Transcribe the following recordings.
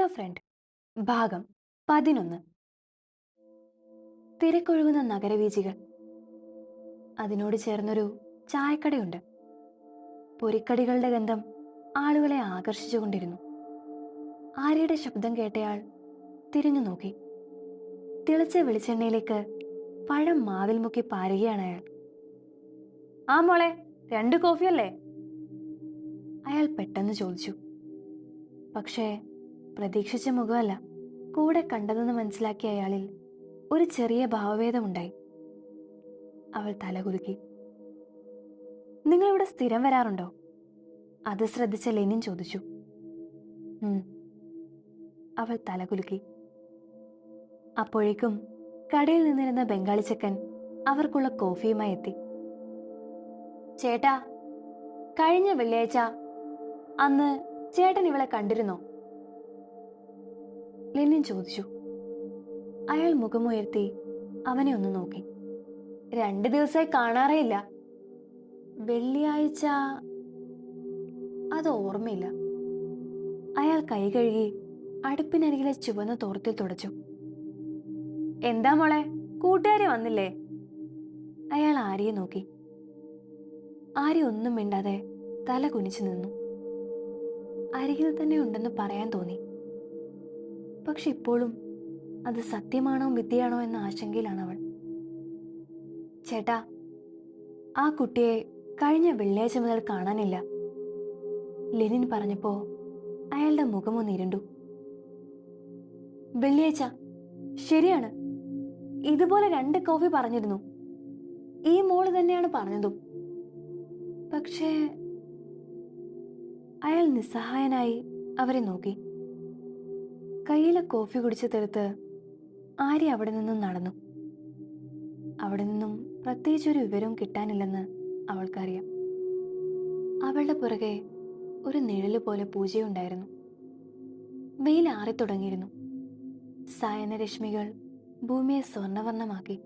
Dear friend ഭാഗം പതിനൊന്ന്. തിരക്കൊഴുകുന്ന നഗരവീചികൾ അതിനോട് ചേർന്നൊരു ചായക്കടയുണ്ട്. പൊരിക്കടികളുടെ ഗന്ധം ആളുകളെ ആകർഷിച്ചുകൊണ്ടിരുന്നു. ആര്യയുടെ ശബ്ദം കേട്ടയാൾ തിരിഞ്ഞു നോക്കി. തിളച്ച വെളിച്ചെണ്ണയിലേക്ക് പഴം മാവിൽ മുക്കി പാരുകയാണ് അയാൾ. ആ മോളെ രണ്ട് കോഫിയല്ലേ? അയാൾ പെട്ടെന്ന് ചോദിച്ചു. പക്ഷേ പ്രതീക്ഷിച്ച മുഖമല്ല. കൂടെ കണ്ടതെന്ന് മനസ്സിലാക്കിയ അയാളിൽ ഒരു ചെറിയ ഭാവഭേദമുണ്ടായി. അവൾ തലകുലുക്കി നിങ്ങളിവിടെ സ്ഥിരം വരാറുണ്ടോ? അത് ശ്രദ്ധിച്ച ലെനിൻ ചോദിച്ചു. അവൾ തലകുലുക്കി അപ്പോഴേക്കും കടയിൽ നിന്നിരുന്ന ബംഗാളി ചെക്കൻ അവർക്കുള്ള കോഫിയുമായി എത്തി. ചേട്ടാ കഴിഞ്ഞ വെള്ളിയാഴ്ച അന്ന് ചേട്ടൻ ഇവളെ കണ്ടിരുന്നോ? ലെനിൻ ചോദിച്ചു. അയാൾ മുഖമുയർത്തി അവനെ ഒന്ന് നോക്കി. രണ്ട് ദിവസമായി കാണാറേ ഇല്ല. വെള്ളിയാഴ്ച അത് ഓർമ്മയില്ല. അയാൾ കൈ കഴുകി അടുപ്പിനരികിലെ ചുവന്ന തോർത്തിൽ തുടച്ചു. എന്താ മോളെ? കൂട്ടുകാരി വന്നില്ലേ? അയാൾ ആര്യയെ നോക്കി. ആര്യ ഒന്നും മിണ്ടാതെ തല കുനിച്ചു നിന്നു. അരികിൽ തന്നെ ഉണ്ടെന്ന് പറയാൻ തോന്നി. പക്ഷെ ഇപ്പോഴും അത് സത്യമാണോ വിദ്യയാണോ എന്ന ആശങ്കയിലാണ് അവൾ ചേട്ടാ ആ കുട്ടിയെ കഴിഞ്ഞ വെള്ളിയാഴ്ച മുതൽ കാണാനില്ല. ലെനിൻ പറഞ്ഞപ്പോ അയാളുടെ മുഖമൊന്ന് ഇരുണ്ടു. വെള്ളിയാഴ്ച ശരിയാണ്. ഇതുപോലെ രണ്ട് കോഫി പറഞ്ഞിരുന്നു. ഈ മോൾ തന്നെയാണ് പറഞ്ഞതും. പക്ഷേ അയാൾ നിസ്സഹായനായി അവരെ നോക്കി. കയ്യിലെ കോഫി കുടിച്ച് തീർത്ത് ആര്യ അവിടെ നിന്നും നടന്നു. അവിടെ നിന്നും പ്രത്യേകിച്ചൊരു വിവരവും കിട്ടാനില്ലെന്ന് അവൾക്കറിയാം. അവളുടെ പുറകെ ഒരു നിഴൽ പോലെ പൂജയുണ്ടായിരുന്നു. വെയിൽ ആറിത്തുടങ്ങിയിരുന്നു സായനരശ്മികൾ ഭൂമിയെ സ്വർണവർണമാക്കി.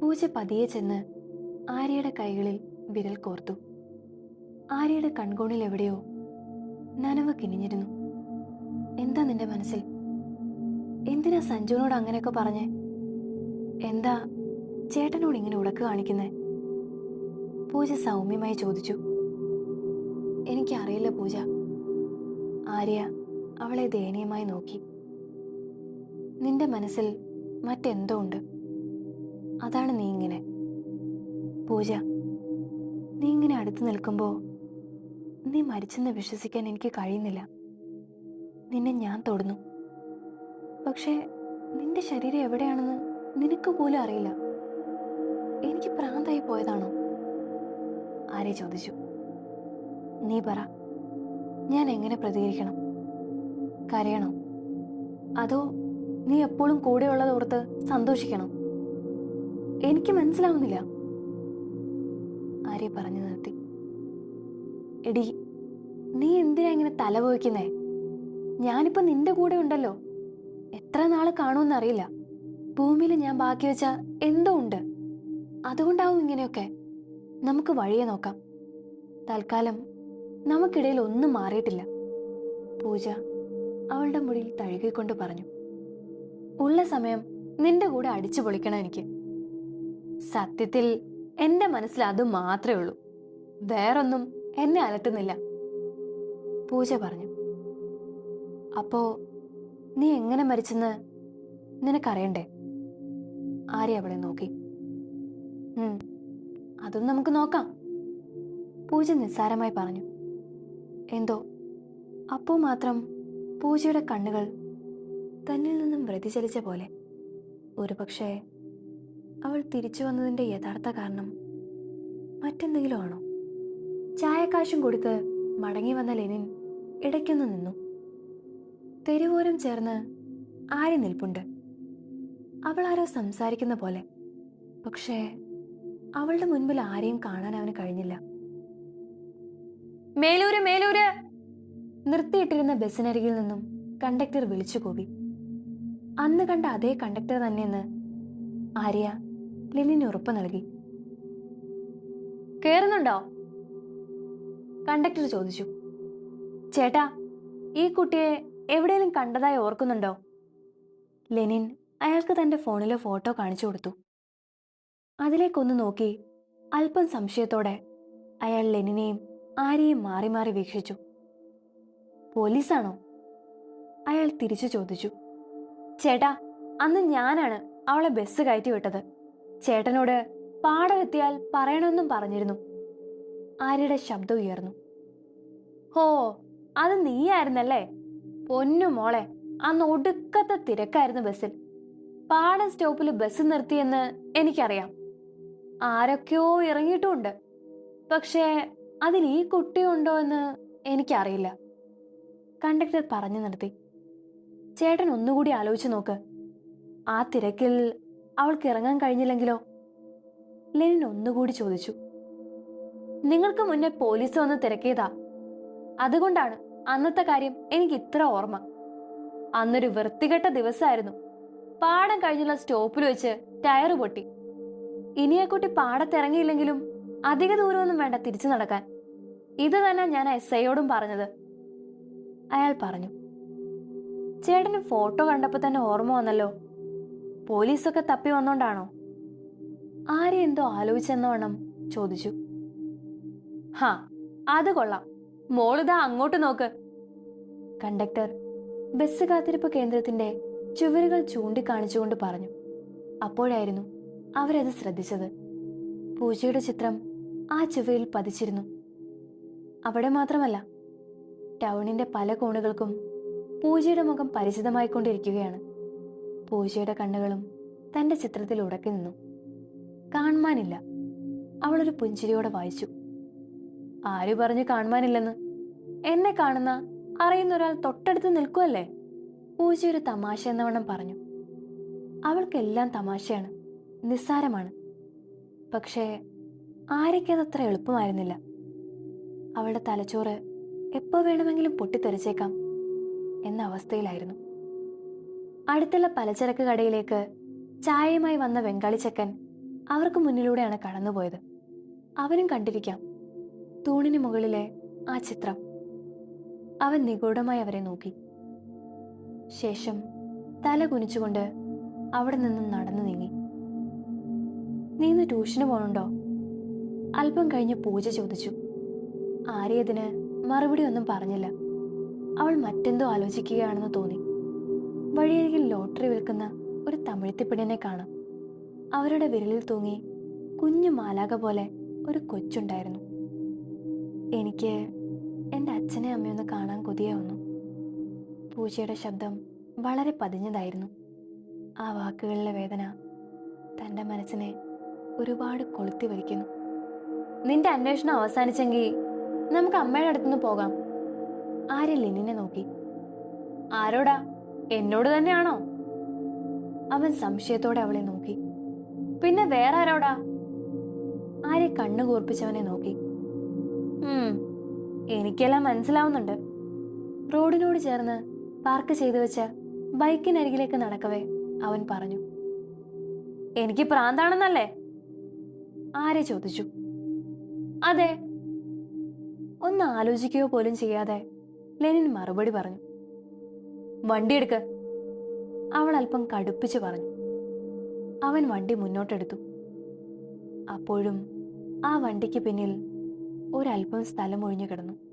പൂജ പതിയെ ചെന്ന് ആര്യയുടെ കൈകളിൽ വിരൽ കോർത്തു. ആര്യയുടെ കൺകോണിൽ എവിടെയോ നനവ് കിനിഞ്ഞിരുന്നു. എന്താ നിന്റെ മനസ്സിൽ? എന്തിനാ സഞ്ജുവിനോട് അങ്ങനെയൊക്കെ പറഞ്ഞേ? എന്താ ചേട്ടനോട് ഇങ്ങനെ ഉടക്ക് കാണിക്കുന്നേ? പൂജ സൗമ്യമായി ചോദിച്ചു. എനിക്കറിയില്ല പൂജ. ആര്യ അവളെ ദയനീയമായി നോക്കി. നിന്റെ മനസ്സിൽ മറ്റെന്തോ ഉണ്ട്? അതാണ് നീ ഇങ്ങനെ. പൂജ നീ ഇങ്ങനെ അടുത്ത് നിൽക്കുമ്പോൾ നീ മരിച്ചെന്ന് വിശ്വസിക്കാൻ എനിക്ക് കഴിയുന്നില്ല. നിന്നെ ഞാൻ തൊടുന്നു. പക്ഷേ നിന്റെ ശരീരം എവിടെയാണെന്ന് നിനക്ക് പോലും അറിയില്ല. എനിക്ക് പ്രാന്തായി പോയതാണോ? ആരെ ചോദിച്ചു? നീ പറ. ഞാൻ എങ്ങനെ പ്രതികരിക്കണം? കരയണോ? അതോ നീ എപ്പോഴും കൂടെയുള്ളത് ഓർത്ത് സന്തോഷിക്കണം? എനിക്ക് മനസ്സിലാവുന്നില്ല. ആരെ പറഞ്ഞു നിർത്തി? എടി നീ എന്തിനാ ഇങ്ങനെ തല പോയിക്കുന്നേ ഞാനിപ്പോ നിന്റെ കൂടെ ഉണ്ടല്ലോ. എത്ര നാൾ കാണുമെന്ന് അറിയില്ല ഭൂമിയിൽ ഞാൻ ബാക്കി വെച്ച എന്തോ ഉണ്ട്. അതുകൊണ്ടാവും ഇങ്ങനെയൊക്കെ. നമുക്ക് വഴിയെ നോക്കാം. തൽക്കാലം നമുക്കിടയിൽ ഒന്നും മാറിയിട്ടില്ല. പൂജ അവളുടെ മുടിയിൽ തഴുകിക്കൊണ്ട് പറഞ്ഞു. ഉള്ള സമയം നിന്റെ കൂടെ അടിച്ചു പൊളിക്കണം എനിക്ക്. സത്യത്തിൽ എന്റെ മനസ്സിൽ അത് മാത്രമേ ഉള്ളൂ. വേറൊന്നും എന്നെ അലട്ടുന്നില്ല. പൂജ പറഞ്ഞു. അപ്പോ നീ എങ്ങനെ മരിച്ചെന്ന് നിനക്കറിയണ്ടേ? ആര്യ അവളെ നോക്കി? അതും നമുക്ക് നോക്കാം. പൂജ നിസ്സാരമായി പറഞ്ഞു. എന്തോ അപ്പോ മാത്രം പൂജയുടെ കണ്ണുകൾ തന്നിൽ നിന്നും വ്യതിചലിച്ച പോലെ. ഒരുപക്ഷെ അവൾ തിരിച്ചു വന്നതിന്റെ യഥാർത്ഥ കാരണം മറ്റെന്തെങ്കിലും ആണോ ചായക്കാശും കൊടുത്ത് മടങ്ങി വന്ന ലെനിൻ ഇടയ്ക്കൊന്ന് നിന്നു. തെരുവോരം ചേർന്ന് ആരി നിൽപ്പുണ്ട്? അവൾ ആരോ സംസാരിക്കുന്ന പോലെ. പക്ഷേ അവളുടെ മുൻപിൽ ആരെയും കാണാൻ അവന് കഴിഞ്ഞില്ല. മേലൂര് മേലൂര്! നിർത്തിയിട്ടിരുന്ന ബസ്സിനരികിൽ നിന്നും കണ്ടക്ടർ വിളിച്ചു കൂവി. അന്ന് കണ്ട അതേ കണ്ടക്ടർ തന്നെയെന്ന് ആര്യ ലിനിന് ഉറപ്പ് നൽകി. കേറുന്നുണ്ടോ? കണ്ടക്ടർ ചോദിച്ചു. ചേട്ടാ ഈ കുട്ടിയെ എവിടെയെങ്കിലും കണ്ടതായി ഓർക്കുന്നുണ്ടോ? ലെനിൻ അയാൾക്ക് തന്റെ ഫോണിലെ ഫോട്ടോ കാണിച്ചു കൊടുത്തു. അതിലേക്കൊന്ന് നോക്കി അല്പം സംശയത്തോടെ അയാൾ ലെനിനെയും ആരെയും മാറി മാറി വീക്ഷിച്ചു. പോലീസാണോ? അയാൾ തിരിച്ചു ചോദിച്ചു. ചേട്ടാ അന്ന് ഞാനാണ് അവളെ ബസ് കയറ്റി വിട്ടത്. ചേട്ടനോട് പാടമെത്തിയാൽ പറയണമെന്നും പറഞ്ഞിരുന്നു. ആര്യയുടെ ശബ്ദം ഉയർന്നു. ഹോ അത് നീയായിരുന്നല്ലേ? പൊന്നു മോളെ അന്ന് ഒടുക്കത്തെ തിരക്കായിരുന്നു ബസ്സിൽ. പാടം സ്റ്റോപ്പിൽ ബസ് നിർത്തിയെന്ന് എനിക്കറിയാം. ആരൊക്കെയോ ഇറങ്ങിയിട്ടുമുണ്ട്. പക്ഷേ അതിൽ ഈ കുട്ടിയുണ്ടോ എന്ന് എനിക്കറിയില്ല. കണ്ടക്ടർ പറഞ്ഞു നിർത്തി. ചേട്ടൻ ഒന്നുകൂടി ആലോചിച്ച് നോക്ക്. ആ തിരക്കിൽ അവൾക്ക് ഇറങ്ങാൻ കഴിഞ്ഞില്ലെങ്കിലോ? ലെനിൻ ഒന്നുകൂടി ചോദിച്ചു. നിങ്ങൾക്ക് മുന്നേ പോലീസ് വന്ന് തിരക്കിയതാ. അതുകൊണ്ടാണ് അന്നത്തെ കാര്യം എനിക്ക് ഇത്ര ഓർമ്മ. അന്നൊരു വൃത്തികെട്ട ദിവസമായിരുന്നു. പാടം കഴിഞ്ഞുള്ള സ്റ്റോപ്പിൽ വെച്ച് ടയർ പൊട്ടി. ഇനിയെക്കുട്ടി പാടത്തിറങ്ങിയില്ലെങ്കിലും അധിക ദൂരമൊന്നും വേണ്ട തിരിച്ചു നടക്കാൻ. ഇത് തന്നെ ഞാൻ എസ് ഐയോടും പറഞ്ഞത്. അയാൾ പറഞ്ഞു ചേട്ടന് ഫോട്ടോ കണ്ടപ്പോൾ തന്നെ ഓർമ്മ വന്നല്ലോ. പോലീസൊക്കെ തപ്പി വന്നോണ്ടാണോ? ആരെന്തോ എന്തോ ആലോചിച്ചെന്നവണ്ണം ചോദിച്ചു. ഹാ അത് കൊള്ളാം. മോളിതാ അങ്ങോട്ട് നോക്ക്. കണ്ടക്ടർ ബസ് കാത്തിരിപ്പ് കേന്ദ്രത്തിന്റെ ചുവരുകൾ ചൂണ്ടിക്കാണിച്ചുകൊണ്ട് പറഞ്ഞു. അപ്പോഴായിരുന്നു അവരത് ശ്രദ്ധിച്ചത്. പൂജയുടെ ചിത്രം ആ ചുവയിൽ പതിച്ചിരുന്നു. അവിടെ മാത്രമല്ല ടൗണിന്റെ പല കോണുകൾക്കും പൂജയുടെ മുഖം പരിചിതമായി പരിചിതമായിക്കൊണ്ടിരിക്കുകയാണ്. പൂജയുടെ കണ്ണുകളും തന്റെ ചിത്രത്തിൽ ഉടക്കി നിന്നു കാണുവാനില്ല അവളൊരു പുഞ്ചിരിയോടെ വായിച്ചു. ആര് പറഞ്ഞു കാണുവാനില്ലെന്ന്? എന്നെ കാണുന്ന അറിയുന്ന ഒരാൾ തൊട്ടടുത്ത് നിൽക്കുമല്ലേ പൂജ ഒരു തമാശ എന്നവണ്ണം പറഞ്ഞു. അവൾക്കെല്ലാം തമാശയാണ് നിസ്സാരമാണ്. പക്ഷേ ആര്യയ്ക്കതത്ര എളുപ്പമായിരുന്നില്ല. അവളുടെ തലച്ചോറ് എപ്പോ വേണമെങ്കിലും പൊട്ടിത്തെറിച്ചേക്കാം എന്ന അവസ്ഥയിലായിരുന്നു. അടുത്തുള്ള പലചരക്ക് കടയിലേക്ക് ചായയുമായി വന്ന ബംഗാളി ചെക്കൻ അവർക്ക് മുന്നിലൂടെയാണ് കടന്നുപോയത്. അവനും കണ്ടിരിക്കാം. തൂണിന് മുകളിലെ ആ ചിത്രം. അവൻ നിഗൂഢമായി അവരെ നോക്കി. ശേഷം തല കുനിച്ചുകൊണ്ട് അവിടെ നിന്നും നടന്നു നീങ്ങി. നീ ഇന്ന് ട്യൂഷന് പോകണുണ്ടോ അല്പം കഴിഞ്ഞ് പൂജ ചോദിച്ചു. ആര്യതിന് മറുപടി ഒന്നും പറഞ്ഞില്ല. അവൾ മറ്റെന്തോ ആലോചിക്കുകയാണെന്ന് തോന്നി. വഴിയരികിൽ ലോട്ടറി വിൽക്കുന്ന ഒരു തമിഴ്ത്തിപ്പിടിനെ കാണാം. അവരുടെ വിരലിൽ തൂങ്ങി കുഞ്ഞു മാലാക പോലെ ഒരു കൊച്ചുണ്ടായിരുന്നു. എനിക്ക് എന്റെ അച്ഛനെ അമ്മയൊന്ന് കാണാൻ കൊതിയാവുന്നു. പൂജയുടെ ശബ്ദം വളരെ പതിഞ്ഞതായിരുന്നു. ആ വാക്കുകളിലെ വേദന തന്റെ മനസ്സിനെ ഒരുപാട് കൊളുത്തി വലിക്കുന്നു. നിന്റെ അന്വേഷണം അവസാനിച്ചെങ്കിൽ നമുക്ക് അമ്മയുടെ അടുത്തുനിന്ന് പോകാം. ആര്യ ലിനിനെ നോക്കി. ആരോടാ? എന്നോട് തന്നെയാണോ? അവൻ സംശയത്തോടെ അവളെ നോക്കി. പിന്നെ വേറെ ആരോടാ? ആര്യ കണ്ണു കൂർപ്പിച്ചവനെ നോക്കി. എനിക്കെല്ലാം മനസ്സിലാവുന്നുണ്ട്. റോഡിനോട് ചേർന്ന് പാർക്ക് ചെയ്തു വെച്ച ബൈക്കിനരികിലേക്ക് നടക്കവേ അവൻ പറഞ്ഞു. എനിക്ക് പ്രാന്താണെന്നല്ലേ? ആരെ ചോദിച്ചു? അതെ. ഒന്ന് ആലോചിക്കുകയോ പോലും ചെയ്യാതെ ലെനിൻ മറുപടി പറഞ്ഞു. വണ്ടി എടുക്ക്. അവൾ അല്പം കടുപ്പിച്ച് പറഞ്ഞു. അവൻ വണ്ടി മുന്നോട്ടെടുത്തു. അപ്പോഴും ആ വണ്ടിക്ക് പിന്നിൽ ഒരല്പം സ്ഥലം ഒഴിഞ്ഞു കിടന്നു.